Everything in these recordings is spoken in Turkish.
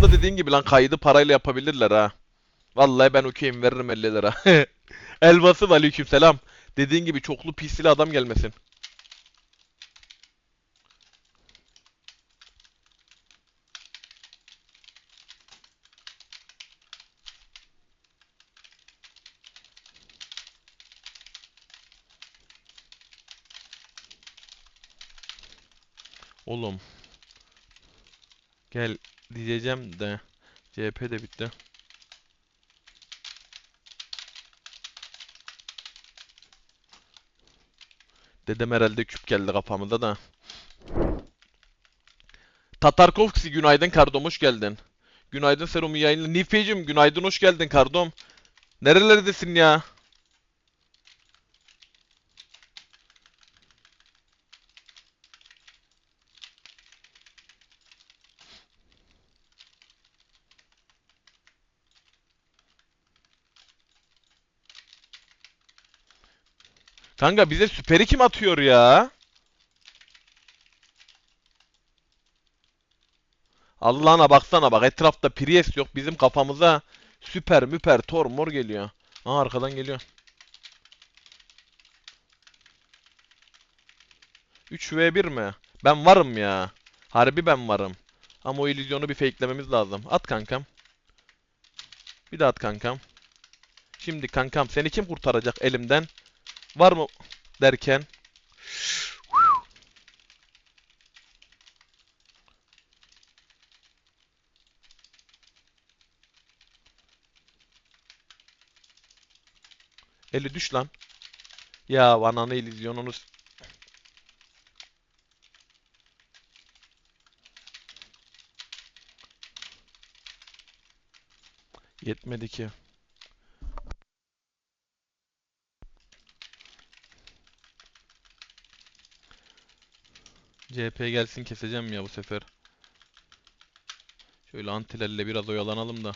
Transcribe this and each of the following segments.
aslında dediğin gibi lan kaydı parayla yapabilirler ha. Vallahi ben okeyim veririm 50 lira. Elması aleyküm selam. Dediğin gibi çoklu PC'li adam gelmesin. Oğlum. Gel diyeceğim de CHP de bitti. Dedem herhalde küp geldi kafamıza da. Tatarkovski günaydın kardom hoş geldin. Günaydın serumu yayınlı. Nifeciğim günaydın hoş geldin kardom. Nerelerdesin ya? Kanka bize süperi kim atıyor ya? Allah'ına baksana bak etrafta Prius yok bizim kafamıza süper müper tor mor geliyor. Aa arkadan geliyor. 3v1 mi? Ben varım ya. Harbi ben varım. Ama o illüzyonu bir fakelememiz lazım. At kankam. Bir daha at kankam. Şimdi kankam seni kim kurtaracak elimden? Var mı derken Eli düş lan. Ya ananı illüzyonunu s- Yetmedi ki. CHP gelsin keseceğim ya bu sefer. Şöyle antilerle biraz oyalanalım da.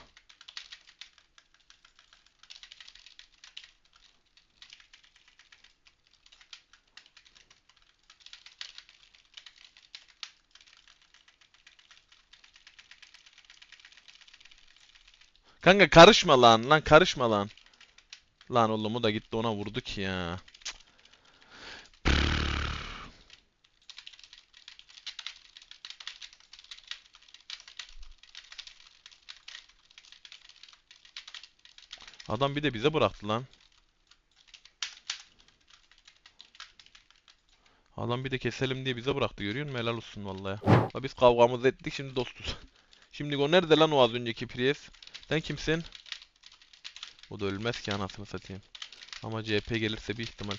Kanka karışma lan lan karışma lan. Lan oğlum o da gitti ona vurdu ki ya. Adam bir de bize bıraktı lan. Adam bir de keselim diye bize bıraktı görüyor musun? Helal olsun vallahi. Ha biz kavgamızı ettik şimdi dostuz. Şimdi o nerede lan o az önceki Prius? Sen kimsin? O da ölmez ki anasını satayım. Ama CHP gelirse bir ihtimal.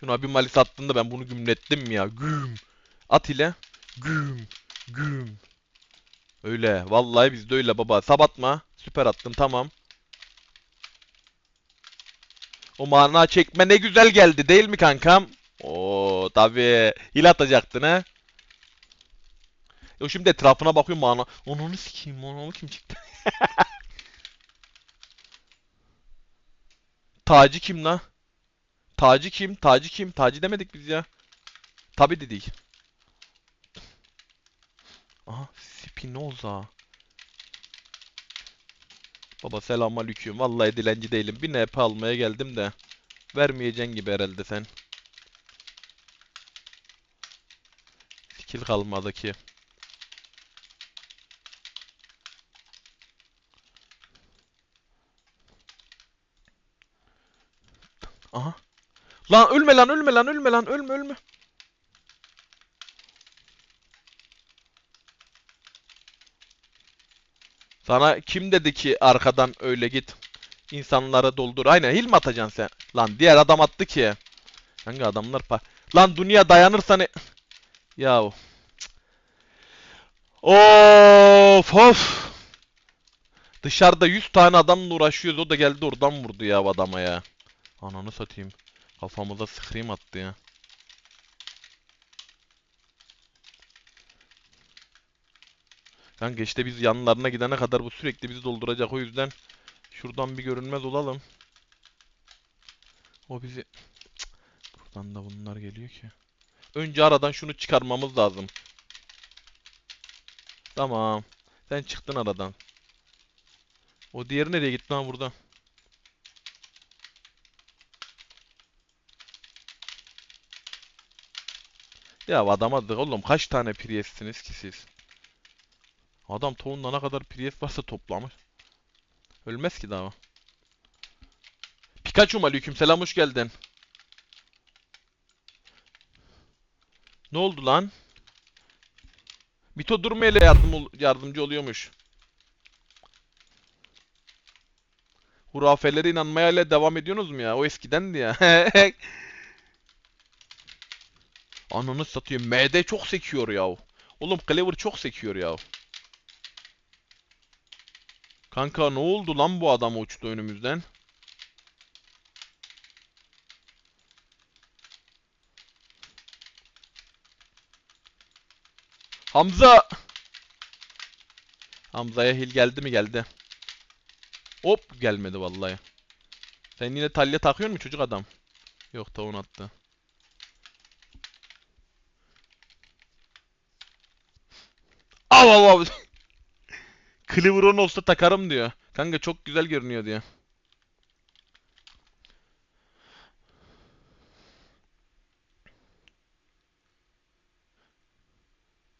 Şuna bir malis attığında ben bunu gümlettim ya. Güm. At ile. Güm. Güm. Öyle. Vallahi bizde öyle baba. Sabatma. Süper attın tamam. O mana çekme ne güzel geldi değil mi kankam? Oo tabii. Hil atacaktın ha. Yo şimdi etrafına bakıyorum mana. Onu sikeyim manalı kim çıktı? Taci kim la? Taci kim? Taci kim? Taci demedik biz ya. Tabi dedik. Aha Spinoza. Baba selamünaleyküm. Vallahi dilenci değilim. Bir NP almaya geldim de. Vermeyeceksin gibi herhalde sen. Skill kalmadı ki. Aha. Lan ölme lan ölme lan ölme lan ölme ölme. Sana kim dedi ki arkadan öyle git. İnsanlara doldur. Aynen hil mi atacaksın sen? Lan diğer adam attı ki. Hangi adamlar pa... Lan dünya dayanırsa ne... Yahu. Of of. Dışarıda 100 tane adamla uğraşıyoruz. O da geldi oradan vurdu ya adama ya. Ananı satayım. Kafamıza scream attı ya. Kanka işte biz yanlarına gidene kadar bu sürekli bizi dolduracak. O yüzden şuradan bir görünmez olalım. O bizi... Cık, Buradan da bunlar geliyor ki. Önce aradan şunu çıkarmamız lazım. Tamam. Sen çıktın aradan. O diğeri nereye gitti lan burada? Ya adama da oğlum kaç tane Prius'siniz ki siz? Adam tohumda ne kadar Prius varsa toplamış. Ölmez ki daha. Pikachu aleykümselam hoş geldin. Ne oldu lan? Mito durmayla yardım yardımcı oluyormuş. Hurafelere inanmaya devam ediyorsunuz mu ya? O eskidendi ya. Ananı satıyor. MD çok sekiyor ya. Oğlum Cleaver çok sekiyor ya. Kanka ne oldu lan bu adam uçtu önümüzden? Hamza! Hamza'ya hil geldi mi geldi. Hop gelmedi vallahi. Sen yine talya takıyor mu çocuk adam? Yok tavuğun attı. Av av av. Cleaveron olsa takarım diyor. Kanka çok güzel görünüyor diyor.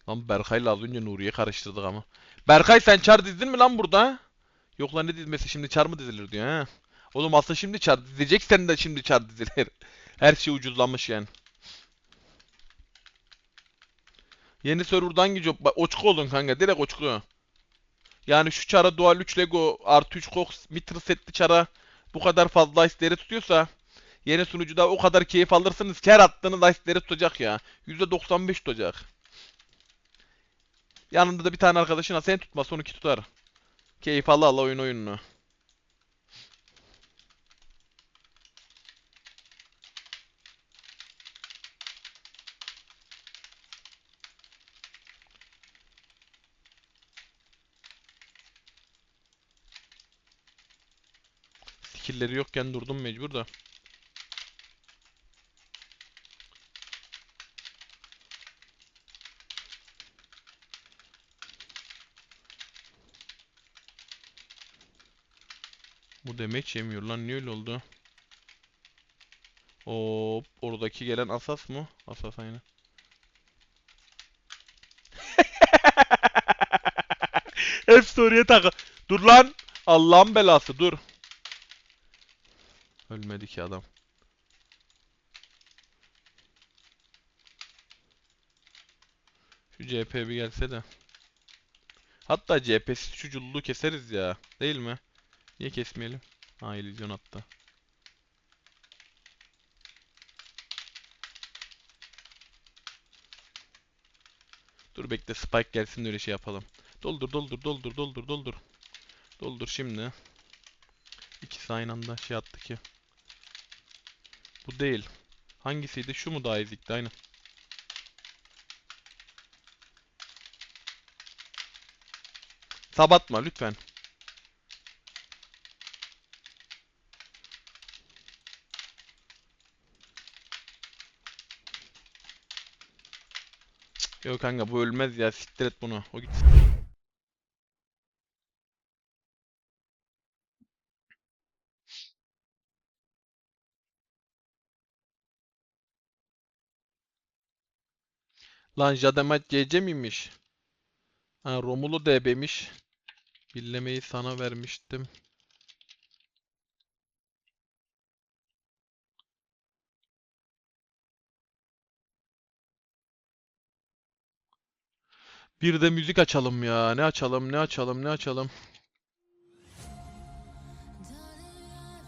Lan Berkay'la az önce Nuri'yi karıştırdık ama. Berkay sen çar dizdin mi lan burada? Yok lan ne dizmesi şimdi çar mı dizilir diyor ha. Oğlum aslında şimdi çar dizeceksen de şimdi çar dizilir. Her şey ucuzlamış yani. Yeni serverdan gidiyor. Oçku olun kanka direkt oçku. Yani şu çara Dual 3 Lego artı 3 Cox Mitre setli çara bu kadar fazla ice'leri tutuyorsa yeni sunucuda o kadar keyif alırsınız. Her attığınız ice'leri tutacak ya. %95 tutacak. Yanında da bir tane arkadaşına sen tutma son iki tutar. Keyif al al oyun oyununu. Skill'leri yokken durdum mecbur da. Bu demeç yemiyor lan niye öyle oldu? Hop oradaki gelen asas mı? Asas aynı. Hep story'e tak. Dur lan. Allah'ın belası dur. Ölmedi ki adam. Şu CHP bir gelse de. Hatta CHP'siz şu culluğu keseriz ya. Değil mi? Niye kesmeyelim? Ha illüzyon attı. Dur bekle Spike gelsin de öyle şey yapalım. Doldur doldur doldur doldur doldur. Doldur şimdi. İkisi aynı anda şey attı ki. Bu değil. Hangisiydi? Şu mu daha ezikti? Aynen. Sabatma lütfen. Yok kanka bu ölmez ya. Siktir et bunu. O gitsin. Lan Jademet CC miymiş? Ha Romulo DB'miş. Billemeyi sana vermiştim. Bir de müzik açalım ya. Ne açalım, ne açalım, ne açalım.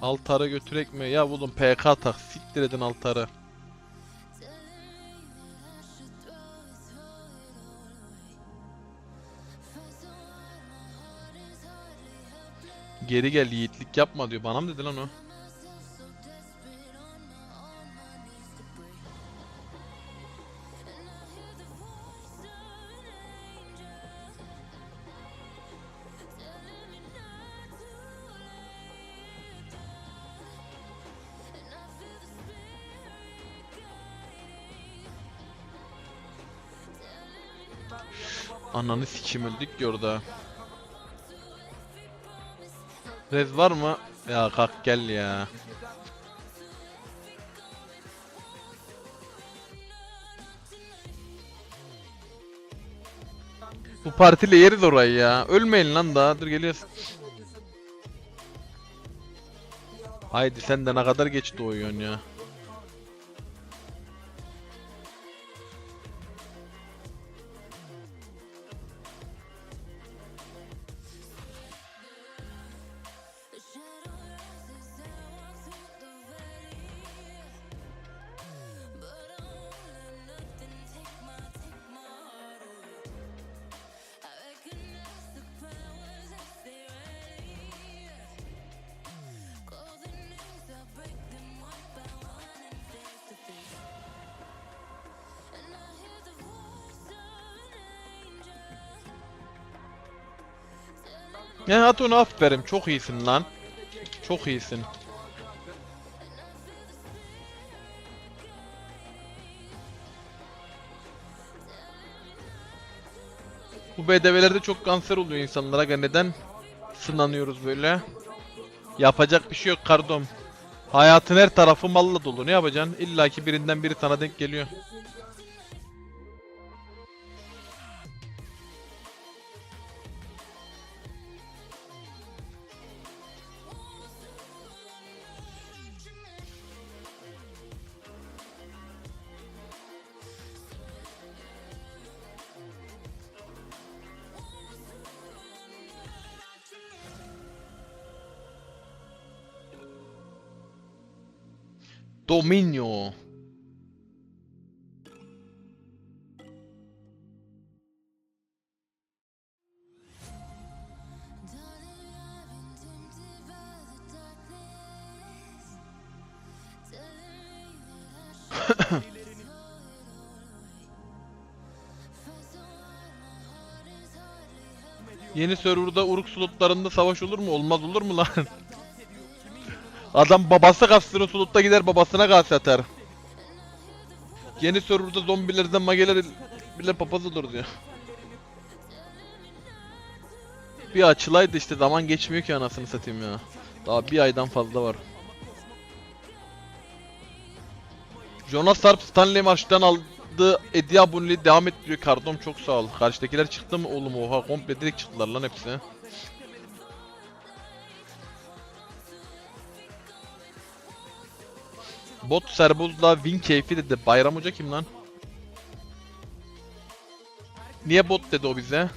Altar'a götürek mi? Ya oğlum PK tak. Siktir edin Altar'ı. geri gel yiğitlik yapma diyor. Bana mı dedi lan o? Ananı sikim öldük ki orada. Rez var mı? Ya kalk gel ya. Bu partiyle yeriz orayı ya. Ölmeyin lan daha. Dur geliyoruz. Haydi sen de ne kadar geç doğuyorsun ya. Ya at onu aferin. Çok iyisin lan. Çok iyisin. Bu BDV'lerde çok kanser oluyor insanlara. Neden sınanıyoruz böyle? Yapacak bir şey yok kardom. Hayatın her tarafı malla dolu. Ne yapacaksın? İlla ki birinden biri sana denk geliyor. Dominio. Yeni serverda Uruk slotlarında savaş olur mu? Olmaz olur mu lan? Adam babası kastırın slutta gider babasına kas atar. Yeni serverda zombilerden mageler bile papaz olur diyor. Bir açılaydı işte zaman geçmiyor ki anasını satayım ya. Daha bir aydan fazla var. Jonas Sarp Stanley maçtan aldığı hediye aboneliği devam ettiriyor. Kardom çok sağ ol. Karşıdakiler çıktı mı oğlum oha komple direkt çıktılar lan hepsi. Bot Serbuz'la win keyfi dedi. Bayram Hoca kim lan? Niye bot dedi o bize?